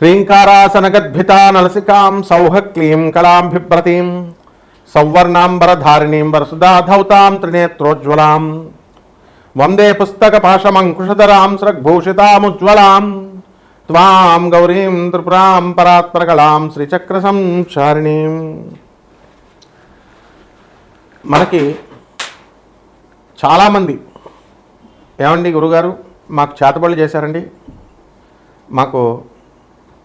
హ్రీంకారాసనగద్భితా నలసికాం సౌహ క్లీం కళాం సౌవర్ణాంబరధారిణీం వరసుధాధౌతాం త్రినేత్రోజ్వలాం వందే పుస్తక పాశమంకుశధరాం స్రగ్భూషితాముజ్వలాం త్వాం గౌరీం త్రిపురాం పరాత్పరకళాం శ్రీచక్రసంచారిణీం మనకి చాలామంది ఏమండి గురుగారు మాకు చేతబడులు చేశారండి? మాకు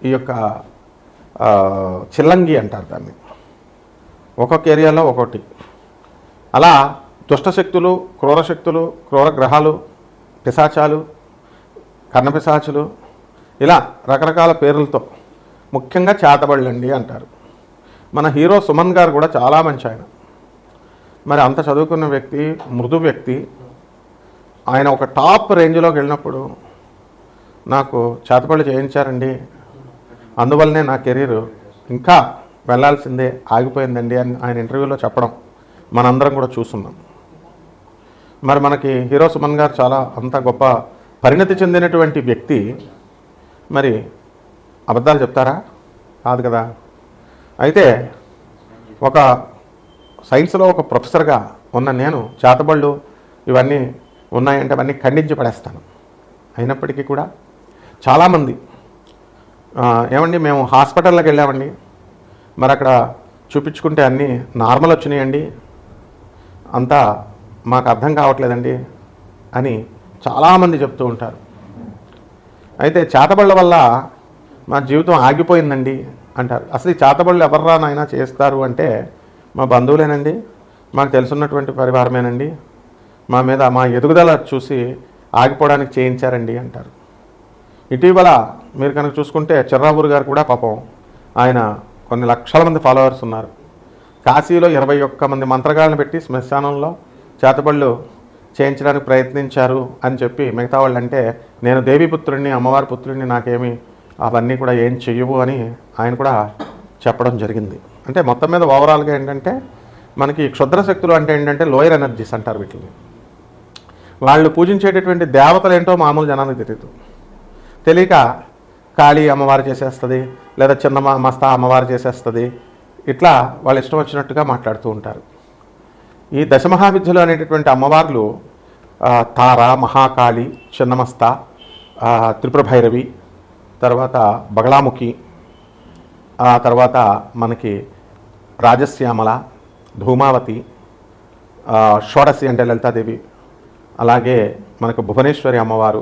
ఈ యొక్క చిల్లంగి అంటారు దాన్ని. ఒక్కొక్క ఏరియాలో ఒక్కొక్కటి. అలా దుష్టశక్తులు క్రూరశక్తులు క్రూర గ్రహాలు పిశాచాలు కర్ణపిశాచులు ఇలా రకరకాల పేర్లతో ముఖ్యంగా చేతబడులండి అంటారు. మన హీరో సుమన్ గారు కూడా చాలా మంచి ఆయన. మరి అంత చదువుకున్న వ్యక్తి మృదు వ్యక్తి ఆయన ఒక టాప్ రేంజ్లోకి వెళ్ళినప్పుడు నాకు చేతపళ్ళు చేయించారండి అందువల్లనే నా కెరీర్ ఇంకా వెళ్ళాల్సిందే ఆగిపోయిందండి అని ఆయన ఇంటర్వ్యూలో చెప్పడం మనందరం కూడా చూస్తున్నాం. మరి మనకి హీరో సుమన్ గారు చాలా అంత గొప్ప పరిణతి చెందినటువంటి వ్యక్తి. మరి అబద్ధాలు చెప్తారా? కాదు కదా. అయితే ఒక సైన్స్లో ఒక ప్రొఫెసర్గా ఉన్న నేను చేతబళ్ళు ఇవన్నీ ఉన్నాయంటే అవన్నీ ఖండించి పడేస్తాను. అయినప్పటికీ కూడా చాలామంది ఏమండి మేము హాస్పిటల్లోకి వెళ్ళామండి. మరి అక్కడ చూపించుకుంటే అన్నీ నార్మల్ వచ్చినాయండి. అంతా మాకు అర్థం కావట్లేదండి అని చాలామంది చెప్తూ ఉంటారు. అయితే చేతబళ్ళ వల్ల మా జీవితం ఆగిపోయిందండి అంటారు. అసలు ఈ చేతబళ్ళు ఎవర్రా నాయన చేస్తారు అంటే మా బంధువులేనండి మాకు తెలుసున్నటువంటి పరివారమేనండి. మా మీద మా ఎదుగుదల చూసి ఆగిపోవడానికి చేయించారండి అంటారు. ఇటీవల మీరు కనుక చూసుకుంటే చిర్రాబూరు గారు కూడా పాపం ఆయన కొన్ని లక్షల మంది ఫాలోవర్స్ ఉన్నారు. కాశీలో ఇరవై ఒక్క మంది మంత్రగాళ్ళని పెట్టి శ్మశానంలో చేతబళ్ళు చేయించడానికి ప్రయత్నించారు అని చెప్పి మిగతా వాళ్ళు అంటే నేను దేవీపుత్రుడిని అమ్మవారి పుత్రుడిని నాకేమి అవన్నీ కూడా ఏం చెయ్యవు అని ఆయన కూడా చెప్పడం జరిగింది. అంటే మొత్తం మీద ఓవరాల్గా ఏంటంటే మనకి క్షుద్ర శక్తులు అంటే ఏంటంటే లోయర్ ఎనర్జీస్ అంటారు వీటిని. వాళ్ళు పూజించేటటువంటి దేవతలు ఏంటో మామూలు జనానికి తెలియదు తెలియక కాళీ అమ్మవారు చేసేస్తుంది లేదా చిన్న మస్తా అమ్మవారు చేసేస్తుంది. ఇట్లా వాళ్ళు ఇష్టం వచ్చినట్టుగా మాట్లాడుతూ ఉంటారు. ఈ దశమహావిద్యలు అనేటటువంటి అమ్మవార్లు తార మహాకాళి చిన్నమస్త ఆ, త్రిపుర భైరవి తర్వాత బగళాముఖి ఆ తర్వాత మనకి రాజశ్యామల ధూమావతి షోడసి అంటే లలితాదేవి అలాగే మనకు భువనేశ్వరి అమ్మవారు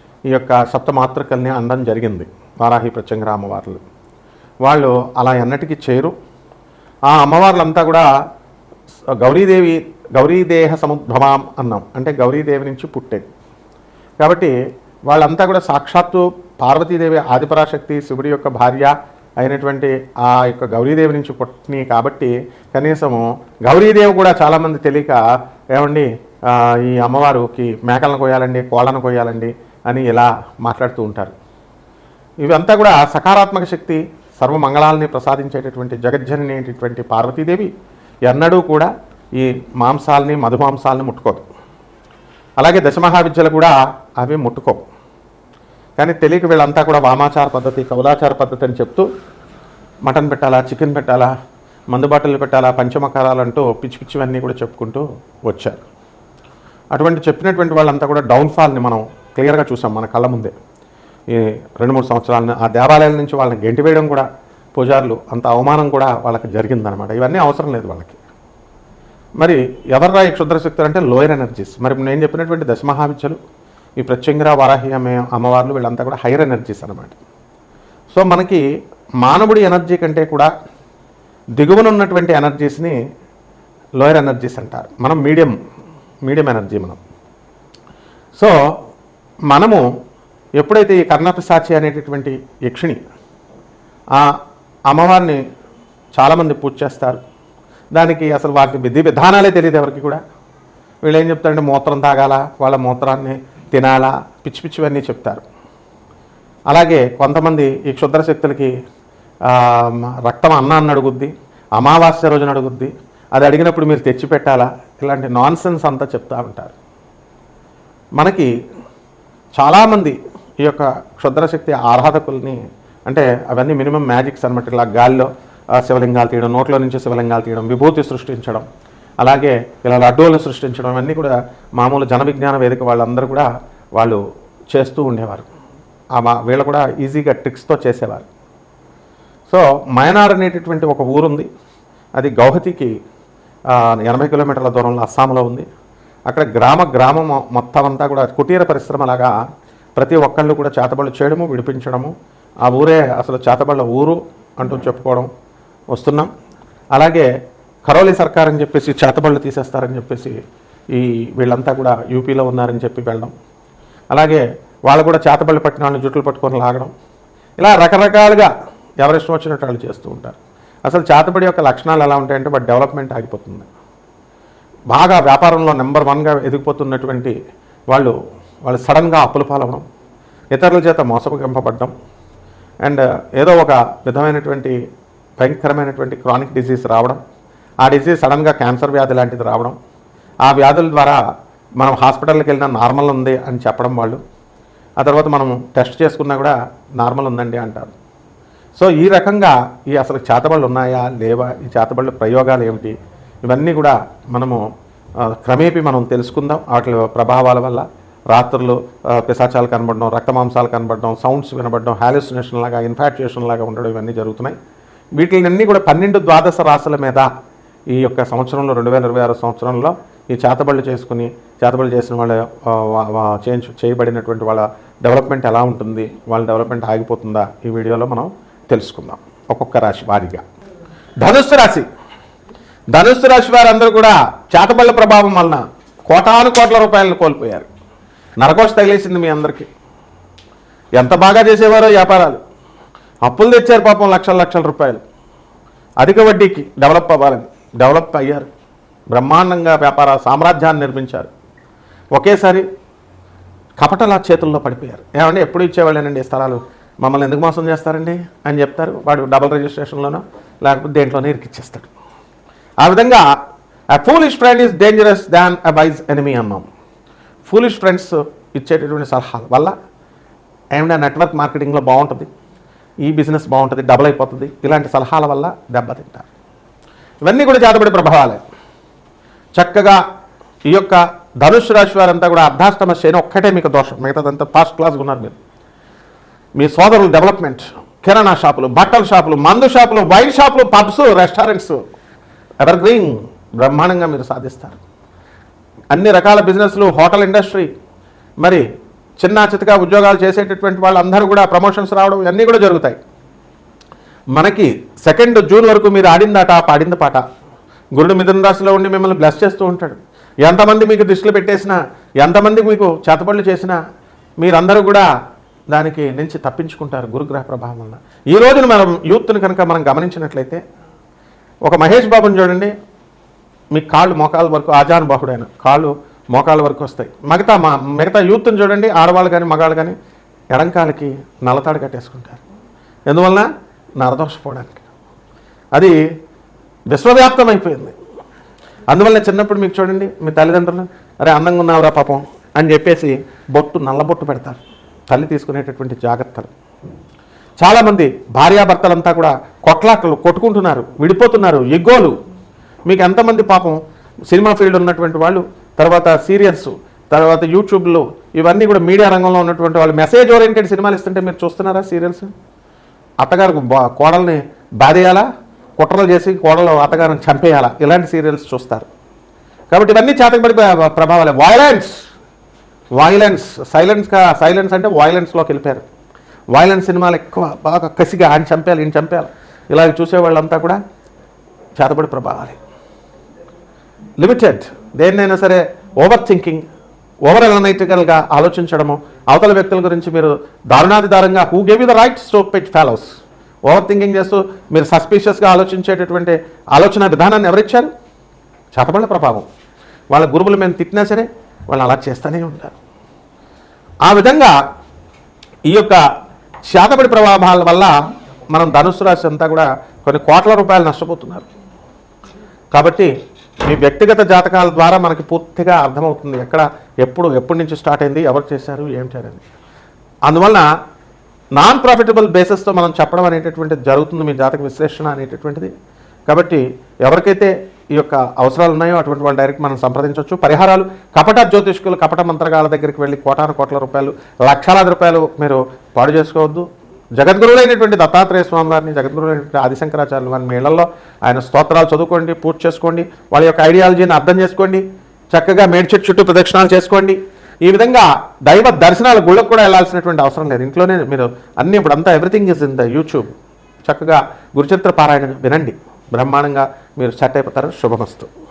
ఈ యొక్క సప్తమాతృకల్ని అనడం జరిగింది. వారాహి ప్రత్యంగరా అమ్మవార్లు. వాళ్ళు అలా ఎన్నటికీ చేరు ఆ అమ్మవార్లంతా కూడా గౌరీదేవి గౌరీదేహ సముద్భవాం అన్నాం. అంటే గౌరీదేవి నుంచి పుట్టేది. కాబట్టి వాళ్ళంతా కూడా సాక్షాత్తు పార్వతీదేవి ఆదిపరాశక్తి శివుడి యొక్క భార్య అయినటువంటి ఆ యొక్క గౌరీదేవి నుంచి పుట్టినాయి కాబట్టి కనీసము గౌరీదేవి కూడా చాలామంది తెలియక ఏమండి ఈ అమ్మవారికి మేకలను కొయ్యాలండి కోళ్ళను కొయ్యాలండి అని ఇలా మాట్లాడుతూ ఉంటారు. ఇవంతా కూడా సకారాత్మక శక్తి సర్వమంగళాలని ప్రసాదించేటటువంటి జగజ్జనని అనేటటువంటి పార్వతీదేవి ఎన్నడూ కూడా ఈ మాంసాలని మధుమాంసాలని ముట్టుకోదు. అలాగే దశమహావిద్యలు కూడా అవి ముట్టుకోవు. కానీ తెలియక వీళ్ళంతా కూడా వామాచార పద్ధతి కౌలాచార పద్ధతి అని చెప్తూ మటన్ పెట్టాలా చికెన్ పెట్టాలా మందు బాటిల్ పెట్టాలా పంచమకారాలు అంటూ పిచ్చి పిచ్చివన్నీ కూడా చెప్పుకుంటూ వచ్చారు. అటువంటి చెప్పినటువంటి వాళ్ళంతా కూడా డౌన్ఫాల్ని మనం క్లియర్గా చూసాం మన కళ్ళ ముందే. ఈ రెండు మూడు సంవత్సరాలను ఆ దేవాలయాల నుంచి వాళ్ళని గెంటి వేయడం కూడా పూజారులు అంత అవమానం కూడా వాళ్ళకి జరిగిందనమాట. ఇవన్నీ అవసరం లేదు వాళ్ళకి. మరి ఎవర్రా ఈ క్షుద్రశక్తులు అంటే లోయర్ ఎనర్జీస్. మరి నేను చెప్పినటువంటి దశమహావిద్యలు ఈ ప్రత్యంగిర వారాహి అమ్మే అమ్మవార్లు వీళ్ళంతా కూడా హైయర్ ఎనర్జీస్ అనమాట. సో మనకి మానవుడి ఎనర్జీ కంటే కూడా దిగువన ఉన్నటువంటి ఎనర్జీస్ని లోయర్ ఎనర్జీస్ అంటారు. మనం మీడియం మీడియం ఎనర్జీ మనం. సో మనము ఎప్పుడైతే ఈ కర్ణపిశాచి అనేటటువంటి యక్షిణి ఆ అమ్మవారిని చాలామంది పూజ చేస్తారు. దానికి అసలు వాటి విధి విధానాలే తెలియదు ఎవరికి కూడా. వీళ్ళు ఏం చెప్తారంటే మూత్రం తాగాల? వాళ్ళ మూత్రాన్ని తినాలా? పిచ్చి పిచ్చివన్నీ చెప్తారు. అలాగే కొంతమంది ఈ క్షుద్ర శక్తులకి రక్తం అన్నాన్ని అడుగుద్ది అమావాస్య రోజున అడుగుద్ది అది అడిగినప్పుడు మీరు తెచ్చిపెట్టాలా? ఇలాంటి నాన్సెన్స్ అంతా చెప్తూ ఉంటారు. మనకి చాలామంది ఈ యొక్క క్షుద్రశక్తి ఆరాధకుల్ని అంటే అవన్నీ మినిమం మ్యాజిక్స్ అనమాట ఇలా గాల్లో శివలింగాలు తీయడం నోట్లో నుంచి శివలింగాలు తీయడం విభూతి సృష్టించడం అలాగే ఇలా లడ్డూలు సృష్టించడం అవన్నీ కూడా మామూలు జన విజ్ఞాన వేదిక వాళ్ళందరూ కూడా వాళ్ళు చేస్తూ ఉండేవారు. ఆ మా వీళ్ళు కూడా ఈజీగా ట్రిక్స్తో చేసేవారు. సో మయనార్ అనేటటువంటి ఒక ఊరుంది. అది గౌహతికి ఎనభై కిలోమీటర్ల దూరంలో అస్సాంలో ఉంది. అక్కడ గ్రామ గ్రామం మొత్తం అంతా కూడా కుటీర పరిశ్రమలాగా ప్రతి ఒక్కళ్ళు కూడా చేతబళ్ళు చేయడము విడిపించడము. ఆ ఊరే అసలు చేతబళ్ళ ఊరు అంటూ చెప్పుకోవడం వస్తున్నాం. అలాగే కరోలి సర్కార్ అని చెప్పేసి చేతబళ్ళు తీసేస్తారని చెప్పేసి ఈ వీళ్ళంతా కూడా యూపీలో ఉన్నారని చెప్పి వెళ్ళడం. అలాగే వాళ్ళు కూడా చేతబళ్ళు పట్టిన వాళ్ళని జుట్లు పట్టుకొని లాగడం. ఇలా రకరకాలుగా ఎవరిష్టం వచ్చినట్టు వాళ్ళు చేస్తూ ఉంటారు. అసలు చేతబడి యొక్క లక్షణాలు ఎలా ఉంటాయంటే వాటి డెవలప్మెంట్ ఆగిపోతుంది. బాగా వ్యాపారంలో నెంబర్ వన్గా ఎదిగిపోతున్నటువంటి వాళ్ళు వాళ్ళు సడన్గా అప్పుల పాలవడం ఇతరుల చేత మోసగింపబడడం అండ్ ఏదో ఒక విధమైనటువంటి భయంకరమైనటువంటి క్రానిక్ డిసీజ్ రావడం ఆ డిసీజ్ సడన్గా క్యాన్సర్ వ్యాధి లాంటిది రావడం ఆ వ్యాధుల ద్వారా మనం హాస్పిటల్కి వెళ్ళినా నార్మల్ ఉంది అని చెప్పడం వాళ్ళు. ఆ తర్వాత మనం టెస్ట్ చేసుకున్నా కూడా నార్మల్ ఉందండి అంటారు. సో ఈ రకంగా ఈ అసలు చేతబళ్ళు ఉన్నాయా లేవా ఈ చేతబళ్ళు ప్రయోగాలు ఏమిటి ఇవన్నీ కూడా మనము క్రమేపీ మనం తెలుసుకుందాం. వాటి ప్రభావాల వల్ల రాత్రులు పిశాచాలు కనబడడం రక్తమాంసాలు కనబడడం సౌండ్స్ వినబడడం హాలిసినేషన్ లాగా ఇన్ఫాక్చుయేషన్ లాగా ఉండడం ఇవన్నీ జరుగుతున్నాయి. వీటిలన్నీ కూడా పన్నెండు ద్వాదశ రాశుల మీద ఈ యొక్క సంవత్సరంలో రెండు వేల ఇరవై ఆరు సంవత్సరంలో ఈ చేతబళ్ళు చేసుకుని చేతబళ్ళు చేసిన వాళ్ళ ఆ, చేంజ్ చేయబడినటువంటి వాళ్ళ డెవలప్మెంట్ ఎలా ఉంటుంది వాళ్ళ డెవలప్మెంట్ ఆగిపోతుందా ఈ వీడియోలో మనం తెలుసుకుందాం. ఒక్కొక్క రాశి వారిగా. ధనుస్సు రాశి. ధనుస్సు రాశి వారందరూ కూడా చేతబళ్ళ ప్రభావం వలన కోటాను కోట్ల రూపాయలను కోల్పోయారు. నరకోశ తగిలేసింది మీ అందరికీ. ఎంత బాగా చేసేవారో వ్యాపారాలు. అప్పులు తెచ్చారు పాపం లక్షల లక్షల రూపాయలు. అధిక వడ్డీకి డెవలప్ అవ్వాలని డెవలప్ అయ్యారు. బ్రహ్మాండంగా వ్యాపార సామ్రాజ్యాన్ని నిర్మించారు. ఒకేసారి కపటల చేతుల్లో పడిపోయారు. ఏమంటే ఎప్పుడు ఇచ్చేవాళ్ళేనండి ఈ స్థలాలు? మమ్మల్ని ఎందుకు మోసం చేస్తారండి? అని చెప్తారు. వాడు డబుల్ రిజిస్ట్రేషన్లోనో లేకపోతే దేంట్లోనే ఇరికిచ్చేస్తాడు. ఆ విధంగా a foolish friend is dangerous than a wise enemy అన్నాం. ఫూలిష్ ఫ్రెండ్స్ ఇచ్చేటటువంటి సలహాల వల్ల ఏమైనా నెట్వర్క్ మార్కెటింగ్లో బాగుంటుంది? ఈ బిజినెస్ బాగుంటుంది డబుల్ అయిపోతుంది. ఇలాంటి సలహాల వల్ల దెబ్బతింటారు. ఇవన్నీ కూడా జాతపడే ప్రభావాలే. చక్కగా ఈ యొక్క ధనుష్ రాశి వారంతా కూడా అర్ధాష్టమ శని ఒక్కటే మీకు దోషం. మిగతాదంతా ఫస్ట్ క్లాస్గా ఉన్నారు మీరు. మీ సోదరులు డెవలప్మెంట్ కిరాణా షాపులు బట్టల షాపులు మందు షాపులు వైన్ షాపులు పబ్స్ రెస్టారెంట్స్ ఎవర్ గ్రీన్ బ్రహ్మాండంగా మీరు సాధిస్తారు. అన్ని రకాల బిజినెస్లు హోటల్ ఇండస్ట్రీ మరి చిన్న చితగా ఉద్యోగాలు చేసేటటువంటి వాళ్ళందరూ కూడా ప్రమోషన్స్ రావడం ఇవన్నీ కూడా జరుగుతాయి. మనకి సెకండ్ జూన్ వరకు మీరు ఆడిందాట పాడింది పాట. గురుడు మిథున రాశిలో ఉండి మిమ్మల్ని బ్లెస్ చేస్తూ ఉంటాడు. ఎంతమంది మీకు దృష్టిలో పెట్టేసినా ఎంతమంది మీకు చేతపళ్ళు చేసినా మీరందరూ కూడా దానికి నుంచి తప్పించుకుంటారు గురుగ్రహ ప్రభావం వల్ల ఈ రోజున మనం యూత్ని కనుక మనం గమనించినట్లయితే ఒక మహేష్ బాబుని చూడండి. మీకు కాళ్ళు మోకాల వరకు ఆజాన్ బాహుడైన కాళ్ళు మోకాల వరకు వస్తాయి. మిగతా మా మిగతా యూత్ని చూడండి ఆడవాళ్ళు కానీ మగాళ్ళు కానీ ఎడంకాలకి నలతాడు కట్టేసుకుంటారు. ఎందువలన? నరదోషపోవడానికి. అది విశ్వవ్యాప్తం అయిపోయింది అందువల్ల చిన్నప్పుడు మీకు చూడండి మీ తల్లిదండ్రులు అరే అందంగా ఉన్నావురా పాపం అని చెప్పేసి బొట్టు నల్ల బొట్టు పెడతారు. తల్లి తీసుకునేటటువంటి జాగ్రత్తలు. చాలామంది భార్యాభర్తలంతా కూడా కొట్లాటలు కొట్టుకుంటున్నారు విడిపోతున్నారు ఎగ్గోలు. మీకు ఎంతమంది పాపం సినిమా ఫీల్డ్ ఉన్నటువంటి వాళ్ళు తర్వాత సీరియల్స్ తర్వాత యూట్యూబ్లో ఇవన్నీ కూడా మీడియా రంగంలో ఉన్నటువంటి వాళ్ళు మెసేజ్ ఓరియంటెడ్ సినిమాలు ఇస్తుంటే మీరు చూస్తున్నారా సీరియల్స్? అత్తగారు బా- కోడల్ని బాధేయాలా? కుట్రలు చేసి కోడలు అత్తగారిని చంపేయాలా? ఇలాంటి సీరియల్స్ చూస్తారు. కాబట్టి ఇవన్నీ చేతకబడి ప్రభావాలే. వాయిలెన్స్ వాయిలెన్స్ సైలెన్స్గా సైలెన్స్ అంటే వాయిలెన్స్లోకి వెళ్ళిపోయారు. వాయిలెన్స్ సినిమాలు ఎక్కువ బాగా కసిగా ఆయన చంపేయాలి ఈయన చంపేయాలి. ఇలాగ చూసేవాళ్ళంతా కూడా చేతబడి ప్రభావాలి. లిమిటెడ్ దేన్నైనా సరే ఓవర్ థింకింగ్ ఓవర్ అనలైటికల్గా ఆలోచించడము అవతల వ్యక్తుల గురించి మీరు దారుణాది దారుణంగా who gave you the right to pet follows overthinking చేస్తూ మీరు సస్పీషియస్గా ఆలోచించేటటువంటి ఆలోచన విధానాన్ని ఎవరిచ్చారు? చేతబళ్ళ ప్రభావం. వాళ్ళ గురువులు మేము తిట్టినా సరే వాళ్ళు అలా చేస్తూనే ఉంటారు. ఆ విధంగా ఈ యొక్క శాతపడి ప్రభావాల వల్ల మనం ధనుసు రాశి అంతా కూడా కొన్ని కోట్ల రూపాయలు నష్టపోతున్నారు. కాబట్టి మీ వ్యక్తిగత జాతకాల ద్వారా మనకి పూర్తిగా అర్థమవుతుంది ఎక్కడ ఎప్పుడు ఎప్పటి నుంచి స్టార్ట్ అయింది ఎవరు చేశారు ఏం చేయాలని అందువలన నాన్ ప్రాఫిటబుల్ బేసిస్తో మనం చెప్పడం అనేటటువంటిది జరుగుతుంది మీ జాతక విశ్లేషణ అనేటటువంటిది. కాబట్టి ఎవరికైతే యొక్క అవసరాలు ఉన్నాయో అటువంటి వాళ్ళు డైరెక్ట్ మనం సంప్రదించవచ్చు. పరిహారాలు కపట జ్యోతిష్కులు కపట మంత్రగాల దగ్గరికి వెళ్ళి కోటాను కోట్ల రూపాయలు లక్షలాది రూపాయలు మీరు పాడు చేసుకోవద్దు. జగద్గురువులైనటువంటి దత్తాత్రేయ స్వామి వారిని జగద్గురువులైనటువంటి ఆదిశంకరాచార్యులు వారిని మేళల్లో ఆయన స్తోత్రాలు చదువుకోండి పూర్తి చేసుకోండి వాళ్ళ యొక్క ఐడియాలజీని అర్థం చేసుకోండి చక్కగా మేడ్చెట్టు చుట్టూ ప్రదక్షిణాలు చేసుకోండి. ఈ విధంగా దైవ దర్శనాల గుళ్ళకు కూడా వెళ్ళాల్సినటువంటి అవసరం లేదు. ఇంట్లోనే మీరు అన్ని ఇప్పుడు అంతా everything is in the YouTube చక్కగా గురుచరిత్ర పారాయణ వినండి. బ్రహ్మాండంగా మీరు సెట్ అయిపోతారు. శుభమస్తు.